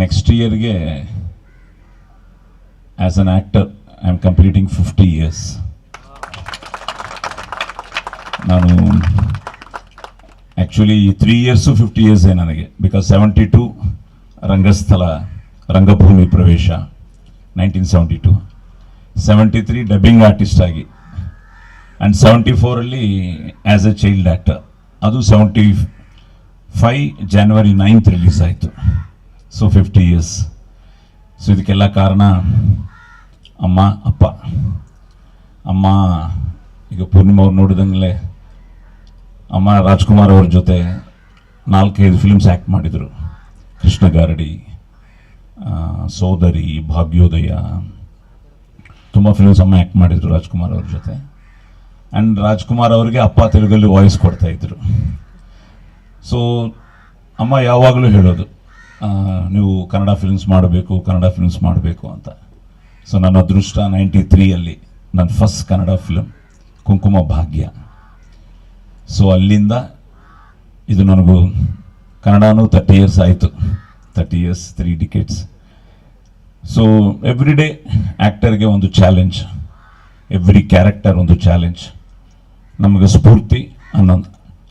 Next ಇಯರ್ಗೆ as an actor I am completing fifty years ನಾನು actually three years fifty ಇಯರ್ಸೇ ನನಗೆ. Because seventy two ರಂಗಸ್ಥಳ, ರಂಗಭೂಮಿ ಪ್ರವೇಶ nineteen seventy two seventy three dubbing artist ಆಗಿ. ಆ್ಯಂಡ್ ಸೆವೆಂಟಿ ಫೋರಲ್ಲಿ ಆ್ಯಸ್ ಎ ಚೈಲ್ಡ್ ಆ್ಯಕ್ಟರ್ ಅದು seventy five January ninth release ಆಯಿತು. ಸೊ ಫಿಫ್ಟಿ ಇಯರ್ಸ್ ಸೊ ಇದಕ್ಕೆಲ್ಲ ಕಾರಣ ಅಮ್ಮ, ಅಪ್ಪ. ಅಮ್ಮ, ಈಗ ಪೂರ್ಣಿಮಾ ಅವ್ರು ನೋಡಿದಂಗಲೇ ಅಮ್ಮ ರಾಜ್ಕುಮಾರ್ ಅವ್ರ ಜೊತೆ ನಾಲ್ಕೈದು ಫಿಲ್ಮ್ಸ್ ಆ್ಯಕ್ಟ್ ಮಾಡಿದರು. ಕೃಷ್ಣ ಗಾರಡಿ ಸೋದರಿ, ಭಾಗ್ಯೋದಯ. ತುಂಬ ಫಿಲ್ಮ್ಸ್ ಅಮ್ಮ ಆ್ಯಕ್ಟ್ ಮಾಡಿದರು ರಾಜ್ಕುಮಾರ್ ಅವ್ರ ಜೊತೆ. ಆ್ಯಂಡ್ ರಾಜ್ಕುಮಾರ್ ಅವರಿಗೆ ಅಪ್ಪ ತೆಲುಗಲ್ಲಿ ವಾಯ್ಸ್ ಕೊಡ್ತಾ ಇದ್ರು. ಸೊ ಅಮ್ಮ ಯಾವಾಗಲೂ ಹೇಳೋದು ನೀವು ಕನ್ನಡ ಫಿಲ್ಮ್ಸ್ ಮಾಡಬೇಕು, ಕನ್ನಡ ಫಿಲ್ಮ್ಸ್ ಮಾಡಬೇಕು ಅಂತ. ಸೊ ನನ್ನ ಅದೃಷ್ಟ ನೈಂಟಿ ತ್ರೀಯಲ್ಲಿ ನನ್ನ ಫಸ್ಟ್ ಕನ್ನಡ ಫಿಲ್ಮ್ ಕುಂಕುಮ ಭಾಗ್ಯ. ಸೊ ಅಲ್ಲಿಂದ ಇದು ನನಗೂ ಕನ್ನಡನೂ ತರ್ಟಿ ಇಯರ್ಸ್ ಆಯಿತು. Thirty years three decades so every day ಆ್ಯಕ್ಟರ್ಗೆ ಒಂದು ಚಾಲೆಂಜ್ ಎವ್ರಿ ಕ್ಯಾರೆಕ್ಟರ್ ಒಂದು ಚಾಲೆಂಜ್ ನಮಗೆ ಸ್ಫೂರ್ತಿ ಅನ್ನೊಂದು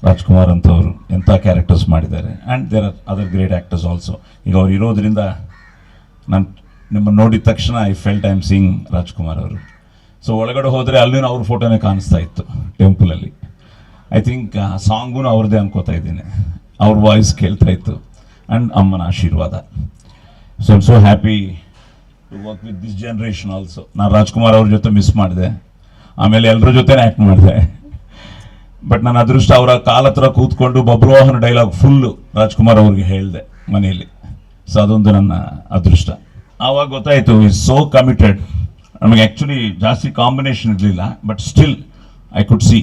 ರಾಜ್ಕುಮಾರ್ ಅಂತವರು ಎಂಥ ಕ್ಯಾರೆಕ್ಟರ್ಸ್ ಮಾಡಿದ್ದಾರೆ. And there are other great actors also ಈಗ ಅವ್ರು ಇರೋದ್ರಿಂದ ನಾನು ನಿಮ್ಮನ್ನು ನೋಡಿದ ತಕ್ಷಣ I fell I am seeing Rajkumar ಅವರು. ಸೊ ಒಳಗಡೆ ಹೋದರೆ ಅಲ್ಲಿನೂ ಅವ್ರ ಫೋಟೋನೇ ಕಾಣಿಸ್ತಾ ಇತ್ತು ಟೆಂಪಲಲ್ಲಿ ಐ ಥಿಂಕ್ ಆ ಸಾಂಗೂ ಅವ್ರದ್ದೇ ಅನ್ಕೋತಾ ಇದ್ದೀನಿ. ಅವ್ರ ವಾಯ್ಸ್ ಕೇಳ್ತಾ ಇತ್ತು. ಆ್ಯಂಡ್ ಅಮ್ಮನ ಆಶೀರ್ವಾದ. So I'm so happy to work with this generation also ನಾನು ರಾಜ್ಕುಮಾರ್ ಅವ್ರ ಜೊತೆ ಮಿಸ್ ಮಾಡಿದೆ. ಆಮೇಲೆ ಎಲ್ಲರ ಜೊತೆ ಆ್ಯಕ್ಟ್ ಮಾಡಿದೆ. ಬಟ್ ನನ್ನ ಅದೃಷ್ಟ ಅವರ ಕಾಲ ಹತ್ರ ಕೂತ್ಕೊಂಡು ಬಬ್ರೋಹನ್ ಡೈಲಾಗ್ ಫುಲ್ಲು ರಾಜ್ಕುಮಾರ್ ಅವ್ರಿಗೆ ಹೇಳಿದೆ ಮನೆಯಲ್ಲಿ. ಸೊ ಅದೊಂದು ನನ್ನ ಅದೃಷ್ಟ. ಆವಾಗ ಗೊತ್ತಾಯಿತು ಇಸ್ ಸೋ ಕಮಿಟೆಡ್ ನಮಗೆ ಆ್ಯಕ್ಚುಲಿ ಜಾಸ್ತಿ ಕಾಂಬಿನೇಷನ್ ಇರಲಿಲ್ಲ but still I could see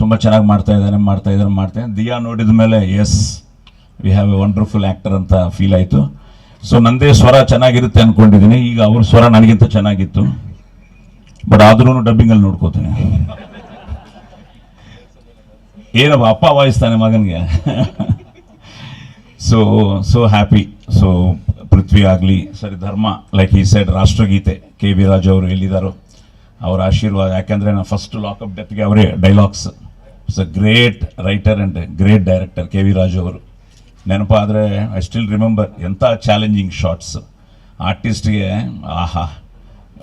ತುಂಬ ಚೆನ್ನಾಗಿ ಮಾಡ್ತಾ ಇದ್ದಾನೆ ಮಾಡ್ತಾ ಇದ್ದಾನೆ, ಮಾಡ್ತಾ ದಿಯಾ ನೋಡಿದ ಮೇಲೆ yes we have a wonderful actor ಅಂತ ಫೀಲ್ ಆಯಿತು. ಸೊ ನಂದೇ ಸ್ವರ ಚೆನ್ನಾಗಿರುತ್ತೆ ಅಂದ್ಕೊಂಡಿದ್ದೀನಿ ಈಗ ಅವ್ರ ಸ್ವರ ನನಗಿಂತ ಚೆನ್ನಾಗಿತ್ತು. ಬಟ್ ಆದ್ರೂ ಡಬ್ಬಿಂಗಲ್ಲಿ ನೋಡ್ಕೋತೀನಿ. ಏನಪ್ಪ ಅಪ್ಪ ವಾಯಿಸ್ತಾನೆ ಮಗನಿಗೆ. So so happy so Prithvi ಆಗಲಿ, ಸರಿ, ಧರ್ಮ ಲೈಕ್ ಈ ಸೈಡ್ ರಾಷ್ಟ್ರಗೀತೆ ಕೆ ವಿ ರಾಜು ಅವರು ಎಲ್ಲಿದ್ದಾರೋ ಅವರ ಆಶೀರ್ವಾದ, ಯಾಕೆಂದರೆ ನಾನು ಫಸ್ಟ್ ಲಾಕಪ್ ಡೆತ್ಗೆ ಅವರೇ dialogues it's a great writer and great director K V Raju ಅವರು. ನೆನಪಾದರೆ ಐ ಸ್ಟಿಲ್ ರಿಮೆಂಬರ್ ಎಂಥ ಚಾಲೆಂಜಿಂಗ್ ಶಾರ್ಟ್ಸ್ ಆರ್ಟಿಸ್ಟ್ಗೆ ಆಹಾ,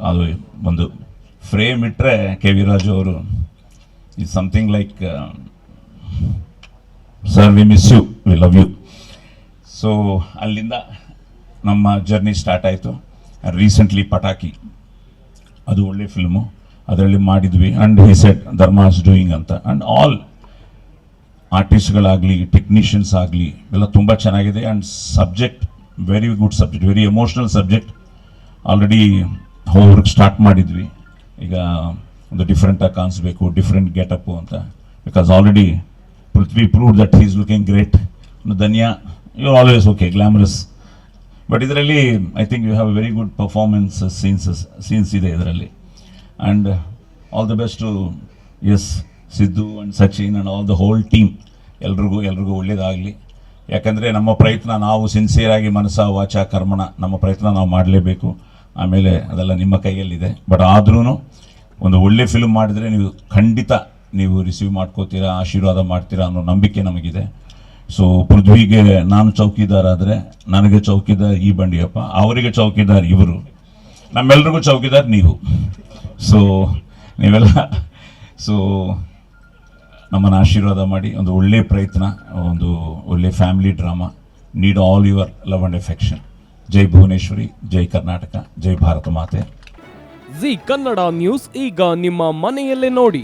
ಅದು ಒಂದು ಫ್ರೇಮ್ ಇಟ್ಟರೆ ಕೆ ವಿ ರಾಜು ಅವರು is something like sir we miss you we love you so ಅಲ್ಲಿಂದ ನಮ್ಮ ಜರ್ನಿ ಸ್ಟಾರ್ಟ್ ಆಯಿತು. ರೀಸೆಂಟ್ಲಿ ಪಟಾಕಿ ಅದು ಒಳ್ಳೆ ಫಿಲ್ಮು ಅದರಲ್ಲಿ ಮಾಡಿದ್ವಿ. And he said Dharma is doing ಅಂತ. ಆ್ಯಂಡ್ ಆಲ್ ಆರ್ಟಿಸ್ಟ್ಗಳಾಗಲಿ ಟೆಕ್ನಿಷಿಯನ್ಸ್ ಆಗಲಿ, ಎಲ್ಲ ತುಂಬ ಚೆನ್ನಾಗಿದೆ. And subject very good subject very emotional subject already homework start ಮಾಡಿದ್ವಿ. ಈಗ ಒಂದು ಡಿಫ್ರೆಂಟಾಗಿ ಕಾಣಿಸ್ಬೇಕು ಡಿಫ್ರೆಂಟ್ ಗೆಟಪ್ಪು ಅಂತ. Because already Prithvi prove that is looking great Dhanya you always okay glamorous but ಇದರಲ್ಲಿ I think you have very good performance scenes scenes ಇದೆ ಇದರಲ್ಲಿ. And all the best S Siddu and Sachin and all the whole team ಎಲ್ರಿಗೂ ಎಲ್ರಿಗೂ ಒಳ್ಳೇದಾಗಲಿ. ಯಾಕಂದರೆ ನಮ್ಮ ಪ್ರಯತ್ನ ನಾವು ಸಿನ್ಸಿಯರಾಗಿ ಮನಸ್ಸ, ವಾಚ, ಕರ್ಮಣ, ನಮ್ಮ ಪ್ರಯತ್ನ ನಾವು ಮಾಡಲೇಬೇಕು. ಆಮೇಲೆ ಅದೆಲ್ಲ ನಿಮ್ಮ ಕೈಯಲ್ಲಿದೆ. ಬಟ್ ಆದ್ರೂ ಒಂದು ಒಳ್ಳೆ ಫಿಲ್ಮ್ ಮಾಡಿದರೆ ನೀವು ಖಂಡಿತ ನೀವು ರಿಸೀವ್ ಮಾಡ್ಕೋತೀರಾ, ಆಶೀರ್ವಾದ ಮಾಡ್ತೀರಾ ಅನ್ನೋ ನಂಬಿಕೆ ನಮಗಿದೆ. ಸೊ ಪೃಥ್ವಿಗೆ ನಾನು ಚೌಕಿದಾರ ಆದರೆ ನನಗೆ ಚೌಕಿದಾರ್ ಈ ಬಂಡಿಯಪ್ಪ, ಅವರಿಗೆ ಚೌಕಿದಾರ್ ಇವರು. ನಮ್ಮೆಲ್ರಿಗೂ ಚೌಕಿದಾರ್ ನೀವು. ಸೊ ನೀವೆಲ್ಲ ಸೊ ನಮ್ಮನ್ನು ಆಶೀರ್ವಾದ ಮಾಡಿ, ಒಂದು ಒಳ್ಳೆಯ ಪ್ರಯತ್ನ, ಒಂದು ಒಳ್ಳೆಯ family drama need all your love and affection ಜೈ ಭುವನೇಶ್ವರಿ, ಜೈ ಕರ್ನಾಟಕ, ಜೈ ಭಾರತ ಮಾತೆ. ಜಿ ಕನ್ನಡ ನ್ಯೂಸ್ ಈಗ ನಿಮ್ಮ ಮನೆಯಲ್ಲೇ ನೋಡಿ.